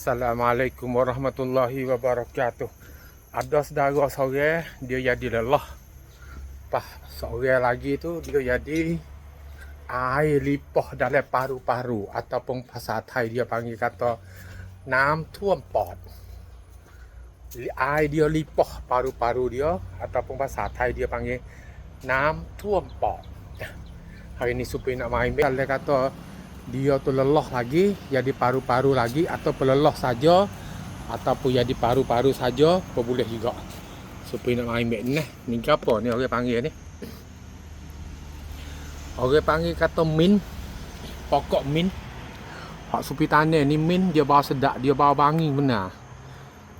Assalamualaikum warahmatullahi wabarakatuh. Ada saudara seorang dia jadi lelah. Pas seorang lagi tu dia jadi air lipah dalam paru-paru ataupun bahasa Thai dia panggil kata nam tuam pot. Air dia lipah paru-paru dia ataupun bahasa Thai dia panggil nam tuam pot. Hari ni supaya nak main bel dia kata dia tu lelah lagi jadi paru-paru lagi atau pelelah saja ataupun jadi paru-paru saja pun boleh juga. Supaya nak main beg ni ni. Apa ni orang panggil ni? Orang panggil kata min pokok min. Hak supi tanah ni min dia bau sedap dia bau bangi benar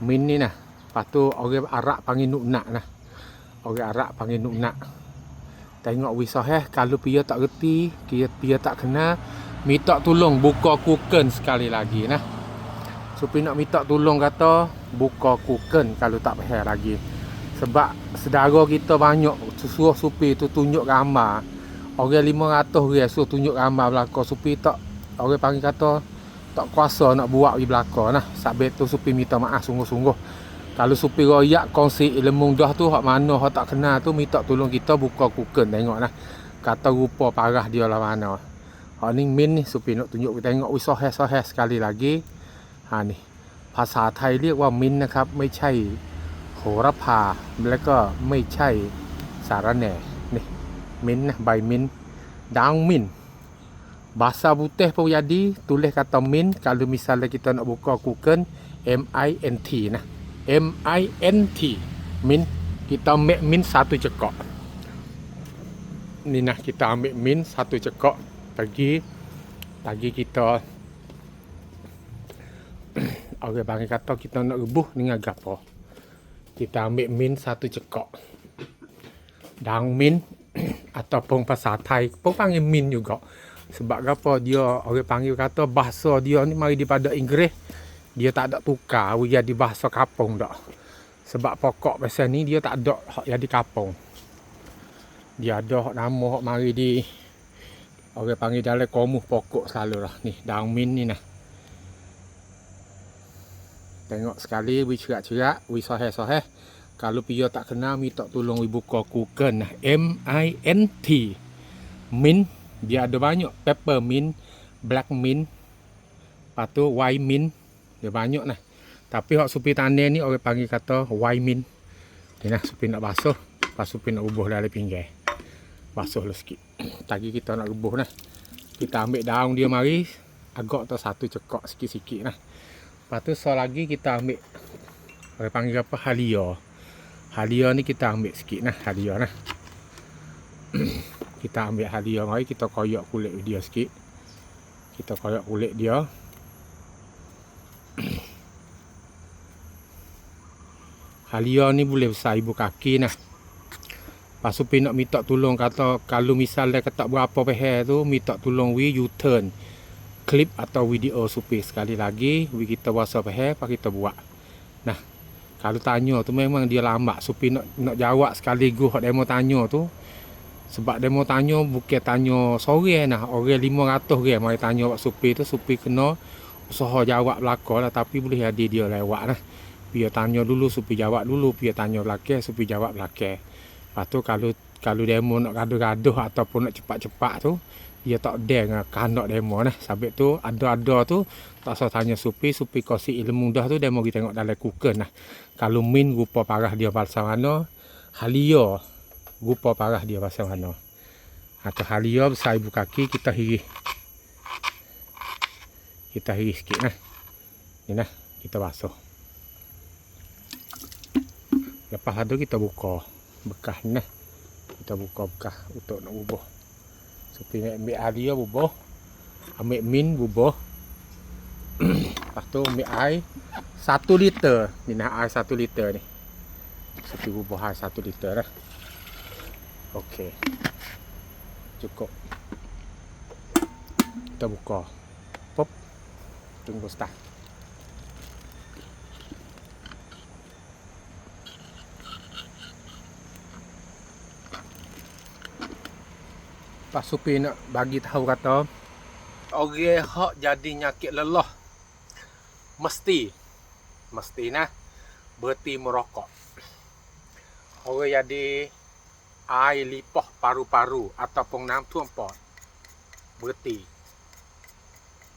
min ni nah. Lepas tu orang Arab panggil nuknak nah. Orang Arab panggil nuknak tengok wisah eh kalau pia tak reti dia pia tak kenal minta tolong buka kuken sekali lagi nah. Supi nak minta tolong kata buka kuken kalau tak payah lagi. Sebab sedara kita banyak suruh Supi tu tunjuk gambar. Orang 500 orang suruh tunjuk gambar belakang Supi tak orang panggil kata tak kuasa nak buat di belakang nah. Sebab tu Supi minta maaf sungguh-sungguh. Kalau Supi royak kongsi ilmu dah tu hak mana hak tak kenal tu minta tolong kita buka kuken tengok nah. Kata rupa parah dia lah mana. Ha ni min ni supi nak tunjuk kita tengok wi soheh soheh sekali lagi. Ha ni ภาษาไทยเรียกว่ามินนะครับ ไม่ใช่โหระพา แล้วก็ไม่ใช่สารแหน่นี่มินนะใบมิน daun min bahasa putih pun jadi tulis kata min kalau misalnya kita nak buka Google M I N T nah M I N T min kita ambil min satu cekok ni nah kita ambil min satu cekok pagi. Pagi kita orang bagi kata kita nak rebuh dengan gapo. Kita ambil min satu cekok. Daun min ataupun bahasa Thai pun panggil min juga. Sebab gapo dia orang panggil kata bahasa dia ni mari daripada Inggeris. Dia tak ada tukar jadi bahasa kapung dak. Sebab pokok bahasa ni dia tak ada hak jadi kapung. Dia ada hak nama hak mari di Orang panggil dalam komuh pokok selalu lah. Ni daun min ni nah. Tengok sekali wi cerak-cerak, wi sohe-sohe. Kalau pia tak kenal minta tolong wi buka Google nah. M I N T. Min dia ada banyak pepper mint, black mint, lepas tu white mint. Dia banyak nah. Tapi hak supi tanda ni orang panggil kata white mint. Ni nah supi nak basuh, pas supi nak ubuh dalam pinggir basuh lah sikit. Tadi kita nak rebuh nah kita ambil daun dia mari agak tu satu cekok sikit-sikit nah lepas tu so lagi kita ambil orang panggil apa halia. Halia ni kita ambil sikit nah halia nah kita ambil halia mari kita koyak kulit dia sikit. Kita koyak kulit dia. Halia ni boleh besar ibu kaki nah Pas supir nak minta tolong kata kalau misalnya kata berapa peher tu minta tolong we you turn clip atau video supir sekali lagi we kita bahasa peher pak kita buat. Nah, kalau tanya tu memang dia lambat supir nak nak jawab sekali go hak demo tanya tu. Sebab demo tanya bukan tanya sore nah, orang 500 orang mai tanya pak supir tu supir kena usaha jawab belakang lah tapi boleh jadi dia lewat nah. Biar tanya dulu supir jawab dulu, biar tanya belakang supir jawab belakang. Lepas tu kalau kalau demo nak gaduh-gaduh ataupun nak cepat-cepat tu dia tak ada dengan kanak demo nah. Sebab tu ada-ada tu tak usah tanya supi, supi kosi ilmu dah tu demo kita tengok dalam kuken nah. Kalau min rupa parah dia bahasa mana, halia rupa parah dia bahasa mana. Atau halia besar ibu kaki kita hirih. Kita hirih sikit nah. Ni nah, kita basuh. Lepas tu kita buka bekas ni kita buka bekas untuk nak bubuh. So pergi ambil air dia bubuh. Ambil min bubuh. Lepas tu ambil air satu liter. Ni nak air satu liter ni. So pergi bubuh air satu liter lah ok cukup. Kita buka. Pop. Tunggu start Pak Supi nak bagi tahu kata orang hak jadi nyakit lelah mesti. Mesti nah. Berhenti merokok. Orang jadi air lipah paru-paru ataupun nam tuam pot. Berhenti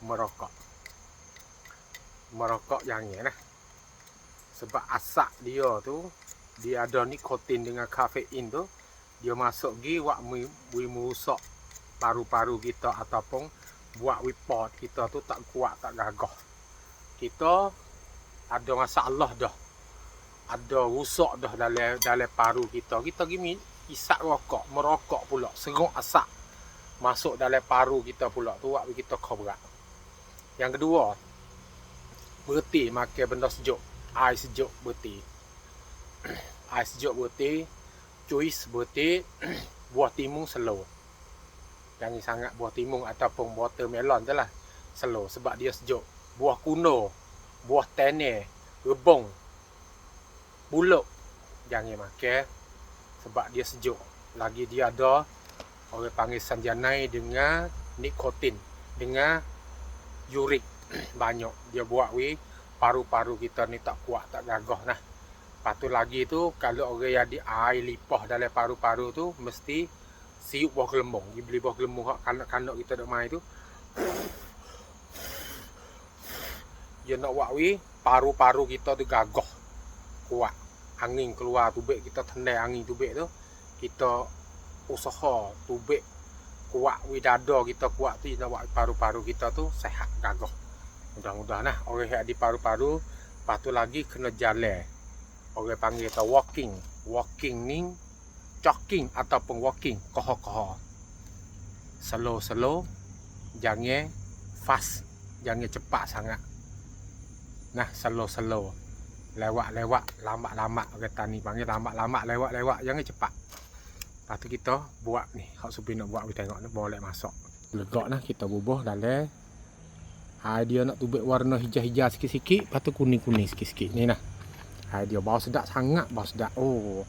merokok. Merokok yang ni nah. Sebab asap dia tu dia ada nikotin dengan kafein tu dia masuk gi wak wi merusak paru-paru kita ataupun buat report kita tu tak kuat tak gagah. Kita ada masalah dah. Ada rusak dah dalam dalam paru kita. Kita gini isap rokok merokok pula. Serok asap masuk dalam paru kita pula tu buat kita kobrak yang kedua berhenti makan benda sejuk. Air sejuk berhenti. Air sejuk berhenti juice berhenti buah timun slow jangan sangat buah timun ataupun watermelon je lah slow sebab dia sejuk. Buah kuno buah tene rebung buluk jangan makan sebab dia sejuk. Lagi dia ada orang panggil sanjanai dengan nikotin dengan yurik. Banyak. Dia buat we paru-paru kita ni tak kuat tak gagah nah Lepas lagi tu kalau orang yang di air lipah dalam paru-paru tu mesti siup buah gelembung. Dia beli buah gelembung hak kanak-kanak kita dok main tu. Dia nak buat we paru-paru kita tu gagah. Kuat angin keluar tubik kita tendai angin tubik tu kita usaha tubik kuat widada kita kuat tu nak buat paru-paru kita tu sehat gagah mudah-mudahan lah orang yang di paru-paru lepas tu lagi kena jalan orang panggil tu walking. Walking ni jogging ataupun walking. Koho-koho. Slow-slow jangan fast jangan cepat sangat. Nah slow-slow. Lewat-lewat lambat-lambat. Kata ni panggil lambat-lambat lewat-lewat jangan cepat. Lepas tu kita buat ni. Hak supi nak buat kita tengok ni boleh masuk. Legak nah kita bubuh dalam. Hai dia nak tubik warna hijau-hijau sikit-sikit lepas tu kuning-kuning sikit-sikit. Ni nah hai dia bau sedap sangat bau sedap. Oh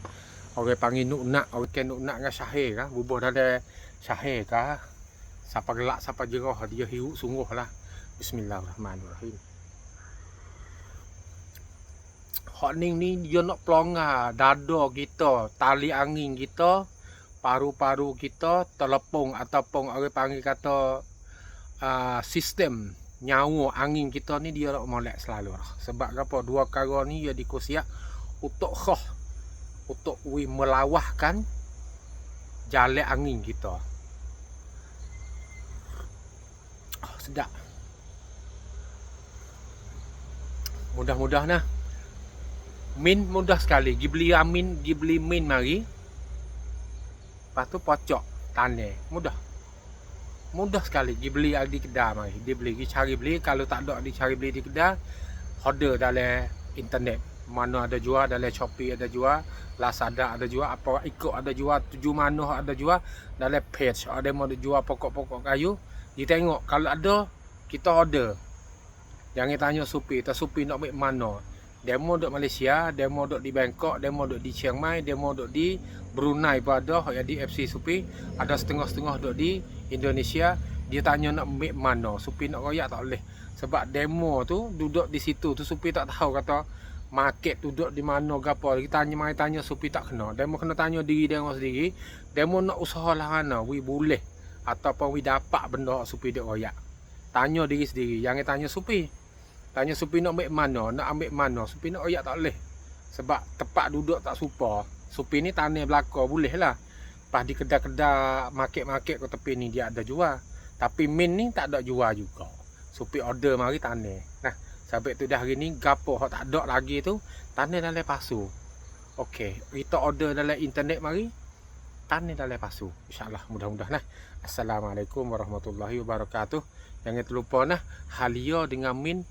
orang panggil nuk nak. Orang kan nuk nak dengan syahir kan bubuh dalam syahir kan siapa gelak siapa jerah dia hirup sungguh lah. Bismillahirrahmanirrahim. Hak ni dia nak pelongar. Dada kita, tali angin kita, paru-paru kita terlepung ataupun orang panggil kata uh, sistem nyawa angin kita ni dia nak molek selalu lah. Sebab apa dua perkara ni dia dikusiak untuk khah untuk we melawahkan jalan angin kita. Oh, sedap. Mudah-mudahan lah min mudah sekali gi beli amin gi beli min mari lepas tu pocok tanah mudah mudah sekali. Gi beli di kedai mari. Dia beli. Gi cari beli. Kalau tak ada di cari beli di kedai order dalam internet. Mana ada jual dalam Shopee ada jual Lazada ada jual apa ikut ada jual tujuh mana ada jual dalam page. Ada mau jual pokok-pokok kayu dia tengok. Kalau ada kita order. Jangan tanya supi tak supi nak ambil mana demo dok Malaysia, demo dok di Bangkok, demo dok di Chiang Mai, demo dok di Brunei pada yang di FC Supi, ada setengah-setengah dok di Indonesia. Dia tanya nak ambil mana, Supi nak royak tak boleh. Sebab demo tu duduk di situ, tu Supi tak tahu kata market duduk di mana gapo. Kita tanya mai tanya Supi tak kena. Demo kena tanya diri demo sendiri. Demo nak usaha lah mana, wi boleh ataupun wi dapat benda Supi dok royak. Tanya diri sendiri, jangan tanya Supi. Tanya Supi nak ambil mana, nak ambil mana. Supi nak oyak tak boleh. Sebab tempat duduk tak supa. Supi ni tanah belakang boleh lah. Pas di kedai-kedai market-market ke tepi ni dia ada jual. Tapi min ni tak ada jual juga. Supi order mari tanah. Nah, sampai tu dah hari ni gapo hak tak ada lagi tu tanah dalam pasu. Okey, kita order dalam internet mari tanah dalam pasu. Insya-Allah mudah-mudahan nah. Assalamualaikum warahmatullahi wabarakatuh. Jangan terlupa nah halia dengan min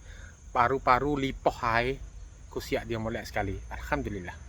paru-paru lipoh hai kusiak dia molek sekali. Alhamdulillah